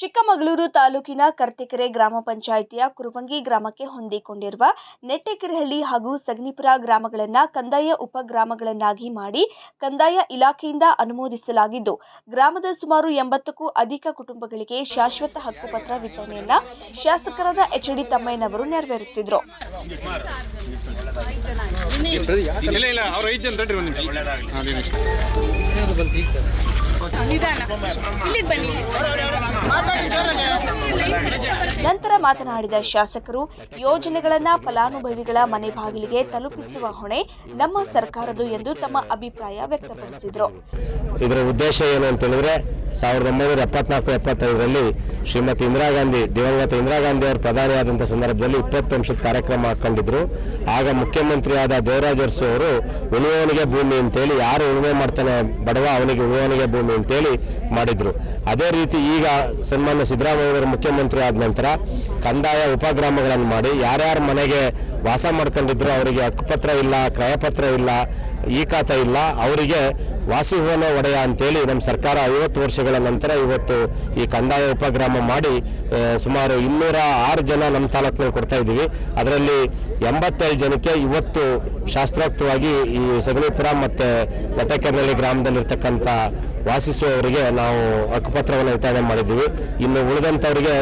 ಚಿಕ್ಕಮಗಳೂರು ತಾಲೂಕಿನ ಕರ್ತಿಕೆರೆ ಗ್ರಾಮ ಪಂಚಾಯಿತಿಯ ಕುರುವಂಗಿ ಗ್ರಾಮಕ್ಕೆ ಹೊಂದಿಕೊಂಡಿರುವ ನೆಟ್ಟೆಕೆರೆಹಳ್ಳಿ ಹಾಗೂ ಸಗ್ನಿಪುರ ಗ್ರಾಮಗಳನ್ನು ಕಂದಾಯ ಉಪಗ್ರಾಮಗಳನ್ನಾಗಿ ಮಾಡಿ ಕಂದಾಯ ಇಲಾಖೆಯಿಂದ ಅನುಮೋದಿಸಲಾಗಿದ್ದು ಗ್ರಾಮದ ಸುಮಾರು ಎಂಬತ್ತಕ್ಕೂ ಅಧಿಕ ಕುಟುಂಬಗಳಿಗೆ ಶಾಶ್ವತ ಹಕ್ಕುಪತ್ರ ವಿತರಣೆಯನ್ನ ಶಾಸಕರಾದ ಎಚ್ ಡಿ ತಮ್ಮಯ್ಯನವರು ನೆರವೇರಿಸಿದರು. ನಂತರ ಮಾತನಾಡಿದ ಶಾಸಕರು ಯೋಜನೆಗಳನ್ನ ಫಲಾನುಭವಿಗಳ ಮನೆ ಬಾಗಿಲಿಗೆ ತಲುಪಿಸುವ ಹೊಣೆ ನಮ್ಮ ಸರ್ಕಾರದ್ದು ಎಂದು ತಮ್ಮ ಅಭಿಪ್ರಾಯ ವ್ಯಕ್ತಪಡಿಸಿದರು. ಇದರ ಉದ್ದೇಶ ಏನು ಅಂತ ಹೇಳಿದ್ರೆ ಸಾವಿರದ ಒಂಬೈನೂರ ಎಪ್ಪತ್ನಾಲ್ಕು ಎಪ್ಪತ್ತೈದರಲ್ಲಿ ಶ್ರೀಮತಿ ಇಂದಿರಾ ಗಾಂಧಿ ದಿವಂಗತ ಇಂದಿರಾ ಗಾಂಧಿ ಅವರು ಪ್ರಧಾನಿಯಾದಂಥ ಸಂದರ್ಭದಲ್ಲಿ ಇಪ್ಪತ್ತು ಅಂಶದ ಕಾರ್ಯಕ್ರಮ ಹಾಕೊಂಡಿದ್ರು ಆಗ ಮುಖ್ಯಮಂತ್ರಿಯಾದ ದೇವರಾಜ ಅರಸು ಅವರು ಉಳುವವನಿಗೆ ಭೂಮಿ ಅಂತೇಳಿ ಯಾರು ಉಳುಮೆ ಮಾಡ್ತಾನೆ ಬಡವ ಅವನಿಗೆ ಉಳುವವನಿಗೆ ಭೂಮಿ ಅಂತೇಳಿ ಮಾಡಿದ್ರು. ಅದೇ ರೀತಿ ಈಗ ಸನ್ಮಾನ್ಯ ಸಿದ್ದರಾಮಯ್ಯವರು ಮುಖ್ಯಮಂತ್ರಿ ಆದ ನಂತರ ಕಂದಾಯ ಉಪಗ್ರಾಮಗಳನ್ನು ಮಾಡಿ ಯಾರ್ಯಾರ ಮನೆಗೆ ವಾಸ ಮಾಡ್ಕೊಂಡಿದ್ರು, ಅವರಿಗೆ ಹಕ್ಕುಪತ್ರ ಇಲ್ಲ, ಕ್ರಯಪತ್ರ ಇಲ್ಲ, ಈ ಖಾತೆ ಇಲ್ಲ, ಅವರಿಗೆ ವಾಸಿಭವನ ಒಡೆಯ ಅಂತೇಳಿ ನಮ್ಮ ಸರ್ಕಾರ ಐವತ್ತು ವರ್ಷಗಳ ನಂತರ ಇವತ್ತು ಈ ಕಂದಾಯ ಉಪಗ್ರಾಮ ಮಾಡಿ ಸುಮಾರು ಇನ್ನೂರ ಆರು ಜನ ನಮ್ಮ ತಾಲೂಕಿನಲ್ಲಿ ಕೊಡ್ತಾ ಇದ್ದೀವಿ. ಅದರಲ್ಲಿ ಎಂಬತ್ತೈದು ಜನಕ್ಕೆ ಇವತ್ತು ಶಾಸ್ತ್ರೋಕ್ತವಾಗಿ ಈ ಸಗಣಿಪುರ ಮತ್ತು ಲಟಕೆರ್ನಳ್ಳಿ ಗ್ರಾಮದಲ್ಲಿರ್ತಕ್ಕಂಥ ವಾಸಿಸುವವರಿಗೆ ನಾವು ಹಕ್ಕುಪತ್ರವನ್ನು ವಿತರಣೆ ಮಾಡಿದ್ದೀವಿ. ಇನ್ನು ಉಳಿದಂಥವರಿಗೆ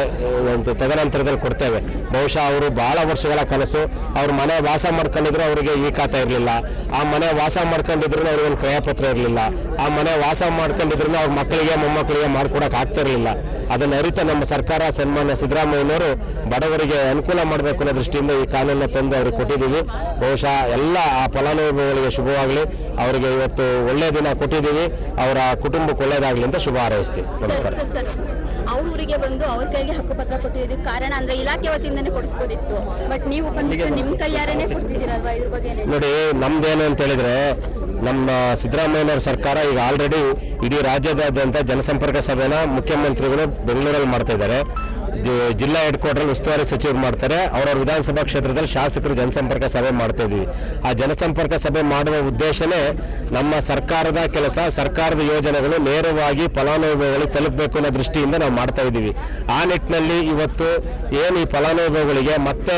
ತದನಂತರದಲ್ಲಿ ಕೊಡ್ತೇವೆ. ಬಹುಶಃ ಅವರು ಬಹಳ ವರ್ಷಗಳ ಕನಸು. ಅವ್ರ ಮನೆ ವಾಸ ಮಾಡ್ಕೊಂಡಿದ್ರು, ಅವರಿಗೆ ಈ ಖಾತೆ ಇರಲಿಲ್ಲ. ಆ ಮನೆ ವಾಸ ಮಾಡ್ಕೊಂಡಿದ್ರು ಅವ್ರಿಗೆ ಒಂದು ಕ್ರಯಪತ್ರ ಇರಲಿಲ್ಲ. ಆ ಮನೆ ವಾಸ ಮಾಡ್ಕೊಂಡಿದ್ರು ಅವ್ರ ಮಕ್ಕಳಿಗೆ ಮೊಮ್ಮಕ್ಕಳಿಗೆ ಮಾಡ್ಕೊಡಕ್ಕೆ ಆಗ್ತಾ ಇರಲಿಲ್ಲ ಅದನ್ನ ಅರಿತ ನಮ್ಮ ಸರ್ಕಾರ, ಸನ್ಮಾನ್ಯ ಸಿದ್ದರಾಮಯ್ಯನವರು ಬಡವರಿಗೆ ಅನುಕೂಲ ಮಾಡಬೇಕು ಅನ್ನೋ ದೃಷ್ಟಿಯಿಂದ ಈ ಕಾನೂನ ತಂದು ಅವ್ರಿಗೆ ಕೊಟ್ಟಿದ್ದೀವಿ. ಬಹುಶಃ ಎಲ್ಲ ಆ ಫಲಾನುಭವಿಗಳಿಗೆ ಶುಭವಾಗಲಿ. ಅವರಿಗೆ ಇವತ್ತು ಒಳ್ಳೆಯ ದಿನ ಕೊಟ್ಟಿದ್ದೀವಿ. ಅವರ ಕುಟುಂಬಕ್ಕೆ ಒಳ್ಳೆಯದಾಗಲಿ ಅಂತ ಶುಭ ಹಾರೈಸ್ತೀವಿ. ನಮಸ್ಕಾರ. ಅವ್ರ ಊರಿಗೆ ಬಂದು ಅವ್ರ ಕೈಗೆ ಹಕ್ಕುಪತ್ರ ಕೊಟ್ಟಿದ್ದಕ್ಕೆ ಕಾರಣ ಅಂದ್ರೆ ಇಲಾಖೆ ವತಿಯಿಂದನೇ ಕೊಡಿಸ್ಬೋದಿತ್ತು. ಬಟ್ ನೀವು ಬಂದ್ಬಿಟ್ಟು ನಿಮ್ ಕೈಯಾರೇನೇ ಕೊಡ್ತಿದ್ದೀರಲ್ವಾ ಇದ್ರ ಬಗ್ಗೆ ಏನ್ ನೋಡಿ ನಮ್ದೇನು ಅಂತ ಹೇಳಿದ್ರೆ ನಮ್ಮ ಸಿದ್ದರಾಮಯ್ಯನವರ ಸರ್ಕಾರ ಈಗ ಆಲ್ರೆಡಿ ಇಡೀ ರಾಜ್ಯದಾದ್ಯಂತ ಜನಸಂಪರ್ಕ ಸಭೆನ ಮುಖ್ಯಮಂತ್ರಿಗಳು ಬೆಂಗಳೂರಲ್ಲಿ ಮಾಡ್ತಾ ಇದ್ದಾರೆ. ಜಿಲ್ಲಾ ಹೆಡ್ ಕ್ವಾರ್ಟರ್ ಉಸ್ತುವಾರಿ ಸಚಿವರು ಮಾಡ್ತಾರೆ. ಅವರವ್ರ ವಿಧಾನಸಭಾ ಕ್ಷೇತ್ರದಲ್ಲಿ ಶಾಸಕರು ಜನಸಂಪರ್ಕ ಸಭೆ ಮಾಡ್ತಾ ಇದ್ವಿ. ಆ ಜನಸಂಪರ್ಕ ಸಭೆ ಮಾಡುವ ಉದ್ದೇಶನೇ ನಮ್ಮ ಸರ್ಕಾರದ ಕೆಲಸ, ಸರ್ಕಾರದ ಯೋಜನೆಗಳು ನೇರವಾಗಿ ಫಲಾನುಭವಿಗಳಿಗೆ ತಲುಪಬೇಕು ಅನ್ನೋ ದೃಷ್ಟಿಯಿಂದ ನಾವು ಮಾಡ್ತಾ ಇದ್ದೀವಿ. ಆ ನಿಟ್ಟಿನಲ್ಲಿ ಇವತ್ತು ಏನು ಈ ಫಲಾನುಭವಿಗಳಿಗೆ ಮತ್ತೆ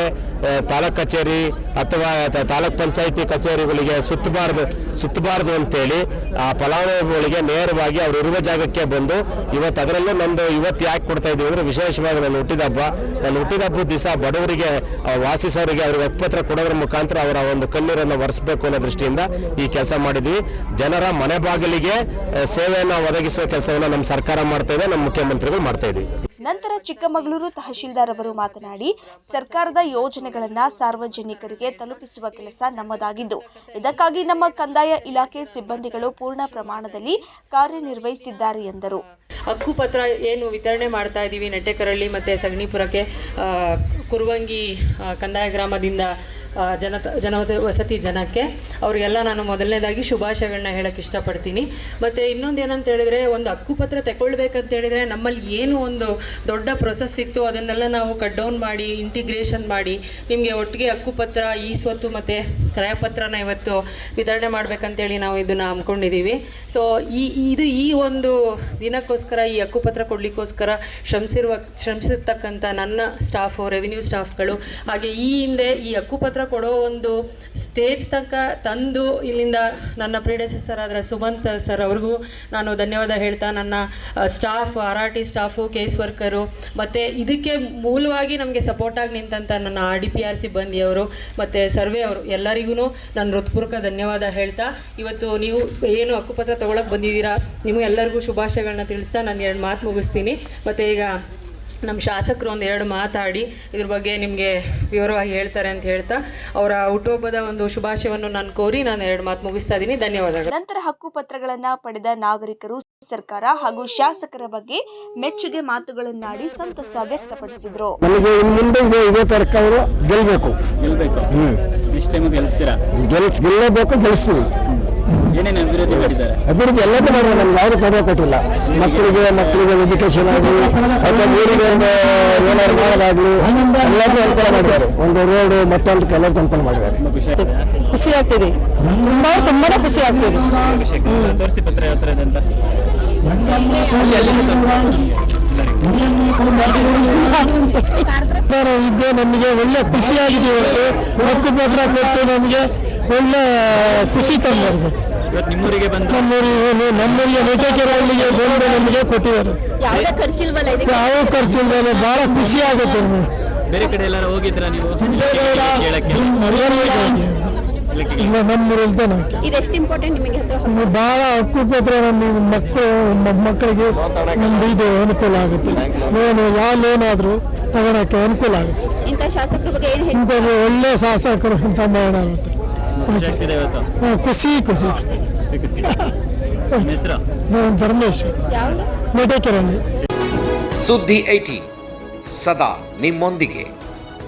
ತಾಲೂಕು ಕಚೇರಿ ಅಥವಾ ತಾಲೂಕ್ ಪಂಚಾಯಿತಿ ಕಚೇರಿಗಳಿಗೆ ಸುತ್ತಬಾರ್ದು ಸುತ್ತಬಾರ್ದು ಅಂತೇಳಿ, ಆ ಫಲಾನುಭವಿಗಳಿಗೆ ನೇರವಾಗಿ ಅವರು ಇರುವ ಜಾಗಕ್ಕೆ ಬಂದು, ಇವತ್ತು ಅದರಲ್ಲೂ ನಂದು ಇವತ್ತು ಯಾಕೆ ಕೊಡ್ತಾ ಇದ್ದೀವಿ ಅಂದರೆ ವಿಶೇಷವಾಗಿ ನನ್ನ ಹುಟ್ಟಿದ ಹಬ್ಬ. ನನ್ನ ಹುಟ್ಟಿದ ಹಬ್ಬದ ದಿವಸ ಬಡವರಿಗೆ ವಾಸಿಸೋರಿಗೆ ಅವ್ರಿಗೆ ಒಪ್ಪತ್ರ ಕೊಡೋದ್ರ ಮುಖಾಂತರ ಅವರ ಒಂದು ಕಣ್ಣೀರನ್ನು ಒರೆಸಬೇಕು ಅನ್ನೋ ದೃಷ್ಟಿಯಿಂದ ಈ ಕೆಲಸ ಮಾಡಿದ್ವಿ. ಜನರ ಮನೆ ಬಾಗಿಲಿಗೆ ಸೇವೆಯನ್ನು ಒದಗಿಸುವ ಕೆಲಸವನ್ನು ನಮ್ಮ ಸರ್ಕಾರ ಮಾಡ್ತಾ ಇದೆ, ನಮ್ಮ ಮುಖ್ಯಮಂತ್ರಿಗಳು ಮಾಡ್ತಾ ಇದ್ವಿ. ನಂತರ ಚಿಕ್ಕಮಗಳೂರು ತಹಶೀಲ್ದಾರ್ ಅವರು ಮಾತನಾಡಿ, ಸರ್ಕಾರದ ಯೋಜನೆಗಳನ್ನ ಸಾರ್ವಜನಿಕರಿಗೆ ತಲುಪಿಸುವ ಕೆಲಸ ನಮ್ಮದಾಗಿದ್ದು, ಇದಕ್ಕಾಗಿ ನಮ್ಮ ಕಂದಾಯ ಇಲಾಖೆ ಸಿಬ್ಬಂದಿಗಳು ಪೂರ್ಣ ಪ್ರಮಾಣದಲ್ಲಿ ಕಾರ್ಯನಿರ್ವಹಿಸಿದ್ದಾರೆ ಎಂದರು. ಹಕ್ಕುಪತ್ರ ಏನು ವಿತರಣೆ ಮಾಡ್ತಾ ಇದ್ದೀವಿ ನೆಟ್ಟೆಕರಳ್ಳಿ ಮತ್ತು ಸಗಣಿಪುರಕ್ಕೆ ಕುರುವಂಗಿ ಕಂದಾಯ ಗ್ರಾಮದಿಂದ ಜನ ಜನ ವಸತಿ ಜನಕ್ಕೆ. ಅವರಿಗೆಲ್ಲ ನಾನು ಮೊದಲನೇದಾಗಿ ಶುಭಾಶಯಗಳನ್ನ ಹೇಳೋಕ್ಕೆ ಇಷ್ಟಪಡ್ತೀನಿ. ಮತ್ತು ಇನ್ನೊಂದು ಏನಂತ ಹೇಳಿದರೆ, ಒಂದು ಹಕ್ಕುಪತ್ರ ತಗೊಳ್ಬೇಕಂತ ಹೇಳಿದರೆ, ನಮ್ಮಲ್ಲಿ ಏನು ಒಂದು ದೊಡ್ಡ ಪ್ರೊಸೆಸ್ ಇತ್ತು, ಅದನ್ನೆಲ್ಲ ನಾವು ಕಟ್ ಡೌನ್ ಮಾಡಿ ಇಂಟಿಗ್ರೇಷನ್ ಮಾಡಿ, ನಿಮಗೆ ಒಟ್ಟಿಗೆ ಹಕ್ಕುಪತ್ರ, ಈ ಸ್ವತ್ತು ಮತ್ತು ಕ್ರಯಪತ್ರನ ಇವತ್ತು ವಿತರಣೆ ಮಾಡಬೇಕಂತೇಳಿ ನಾವು ಇದನ್ನು ಹಮ್ಮಿಕೊಂಡಿದ್ದೀವಿ. ಸೊ ಈ, ಇದು ಈ ಒಂದು ದಿನಕ್ಕೋಸ್ಕರ, ಈ ಹಕ್ಕುಪತ್ರ ಕೊಡಲಿಕ್ಕೋಸ್ಕರ ಶ್ರಮಿಸಿರುವ, ಶ್ರಮಿಸಿರ್ತಕ್ಕಂಥ ನನ್ನ ಸ್ಟಾಫು ರೆವಿನ್ಯೂ ಸ್ಟಾಫ್ಗಳು ಹಾಗೆ ಈ ಹಿಂದೆ ಈ ಹಕ್ಕುಪತ್ರ ಕೊಡೋ ಒಂದು ಸ್ಟೇಜ್ ತನಕ ತಂದು ಇಲ್ಲಿಂದ ನನ್ನ ಪ್ರೀಡೆಸೆಸರ್ ಆದರೆ ಸುಮಂತ್ ಸರ್ ಅವ್ರಿಗೂ ನಾನು ಧನ್ಯವಾದ ಹೇಳ್ತಾ ನನ್ನ staff R R T staff case worker ಮತ್ತು ಇದಕ್ಕೆ ಮೂಲವಾಗಿ ನಮಗೆ ಸಪೋರ್ಟಾಗಿ ನಿಂತಂಥ ನನ್ನ ಆರ್ ಡಿ ಪಿ ಆರ್ ಸಿಬ್ಬಂದಿಯವರು ಮತ್ತು ಸರ್ವೆ ಅವರು ಎಲ್ಲರಿಗೂ ನಾನು ಹೃತ್ಪೂರ್ವಕ ಧನ್ಯವಾದ ಹೇಳ್ತಾ, ಇವತ್ತು ನೀವು ಏನು ಹಕ್ಕುಪತ್ರ ತೊಗೊಳಕ್ಕೆ ಬಂದಿದ್ದೀರಾ, ನಿಮಗೆಲ್ಲರಿಗೂ ಶುಭಾಶಯಗಳನ್ನ ತಿಳಿಸ್ತಾ ನಾನು ಎರಡು ಮಾತು ಮುಗಿಸ್ತೀನಿ, ಮತ್ತು ಈಗ ನಮ್ಮ ಶಾಸಕರು ಒಂದು ಎರಡು ಮಾತಾಡಿ ಇದ್ರ ಬಗ್ಗೆ ನಿಮಗೆ ವಿವರವಾಗಿ ಹೇಳ್ತಾರೆ ಅಂತ ಹೇಳ್ತಾ ಅವರ ಹುಟ್ಟುಹಬ್ಬದ ಒಂದು ಶುಭಾಶಯವನ್ನು ನಾನು ಕೋರಿ ನಾನು ಎರಡು ಮಾತು ಮುಗಿಸ್ತಾ ಇದ್ದೀನಿ. ಧನ್ಯವಾದಗಳು. ನಂತರ ಹಕ್ಕುಪತ್ರಗಳನ್ನ ಪಡೆದ ನಾಗರಿಕರು ಸರ್ಕಾರ ಹಾಗೂ ಶಾಸಕರ ಬಗ್ಗೆ ಮೆಚ್ಚುಗೆ ಮಾತುಗಳನ್ನಾಡಿ ಸಂತಸ ವ್ಯಕ್ತಪಡಿಸಿದರು. ನಮಗೆ ಇನ್ನು ಮುಂದೆ ಇದೇ ಇದೇ ಗೆಲ್ಬೇಕು ಅವರು ಗೆಲ್ಲಬೇಕು ಗೆಲ್ಬೇಕು. ನೆಕ್ಸ್ಟ್ ಟೈಮ್ ಗೆಲ್ಲಿಸ್ತೀರಾ ಗೆಲ್ಸ್ ಗೆಲ್ಲಬೇಕು ಗೆಲ್ಲಿಸ್ತೀವಿ ಅಭಿವೃದ್ಧಿ ಎಲ್ಲ ಎಲ್ಲದೂ ಮಾಡಿದ್ರೆ ನಮ್ಗೆ ಯಾರು ತೊಂದರೆ ಕೊಟ್ಟಿಲ್ಲ. ಮಕ್ಕಳಿಗೆ ಮಕ್ಕಳಿಗೆ ಎಜುಕೇಶನ್ ಆಗಲಿ ಅಥವಾ ಊರಿಗೆ ಒಂದು ಏನಾದ್ರು ಮಾಡೋದಾಗಲಿ ಎಲ್ಲರೂ ಅನುಕೂಲ ಮಾಡಿದ್ದಾರೆ. ಒಂದು ರೋಡು ಮತ್ತೊಂದು ಎಲ್ಲರಿಗೂ ಅನುಕೂಲ ಮಾಡಿದ್ದಾರೆ. ಖುಷಿ ಖುಷಿ ಆಗ್ತಿದೆ. ತುಂಬಾ ತುಂಬಾನೇ ಖುಷಿ ಆಗ್ತಿದೆ. ಇದ್ದೇ ಪತ್ರ ನಮಗೆ ಒಳ್ಳೆ ಖುಷಿಯಾಗಿದೆ ಇವತ್ತು. ಹಕ್ಕುಪತ್ರ ಕೊಟ್ಟು ನಮಗೆ ಒಳ್ಳೆ ಖುಷಿ ತಂದು ಇವತ್ತು ನಿಮ್ಮೂರಿಗೆ ಬಂದು ನಮ್ಮೂರಿಗೆ ನಮ್ಮೂರಿಗೆ ನೆಟ್ಟಕೆರೆಹಳ್ಳಿಗೆ ಬಂದು ನಮಗೆ ಕೊಟ್ಟಿದ್ದಾರೆ. ಯಾವ ಖರ್ಚಿಲ್ವಲ್ಲ ಇದಕ್ಕೆ? ಯಾವ ಖರ್ಚಿಲ್ಲದೆ ಬಹಳ ಖುಷಿ ಆಗುತ್ತೆ ಬೇರೆ ಕಡೆ ಎಲ್ಲಾರು ಹೋಗಿದ್ರಾ ನೀವು? ಕೇಳಕ್ಕೆ? ಇಲ್ಲ ನಮ್ಮೂರಲ್ಲಿ ನಾವು ಇದೆಷ್ಟು ಇಂಪಾರ್ಟೆಂಟ್ ನಿಮಗೆ ಹತ್ರ? ಹಕ್ಕುಪತ್ರ ನಮ್ಮ ಮಕ್ಕಳು ಮಕ್ಕಳಿಗೆ ನಮ್ದು ಇದು ಅನುಕೂಲ ಆಗುತ್ತೆ. ಲೋನು ಯಾವ ಲೋನ್ ಆದರೂ ತಗೊಳಕ್ಕೆ ಅನುಕೂಲ ಆಗುತ್ತೆ. ಇಂಥ ಶಾಸಕರ ಬಗ್ಗೆ ಏನು ಒಳ್ಳೆ ಶಾಸಕರು ಅಂತ ಮಾಡಾಗುತ್ತೆ ಖುಷಿ ಆಗ್ತಿದೆ ಇವತ್ತು ಖುಷಿ ಖುಷಿ ಖುಷಿ. ಖುಷಿ ನಿಮ್ಮ ಹೆಸರು? ನಾನು ಧರ್ಮೇಶ್. ನೆಟಕೆರೆಹಳ್ಳಿ ಸುದ್ದಿ ಐಟಿ ಸದಾ ನಿಮ್ಮೊಂದಿಗೆ.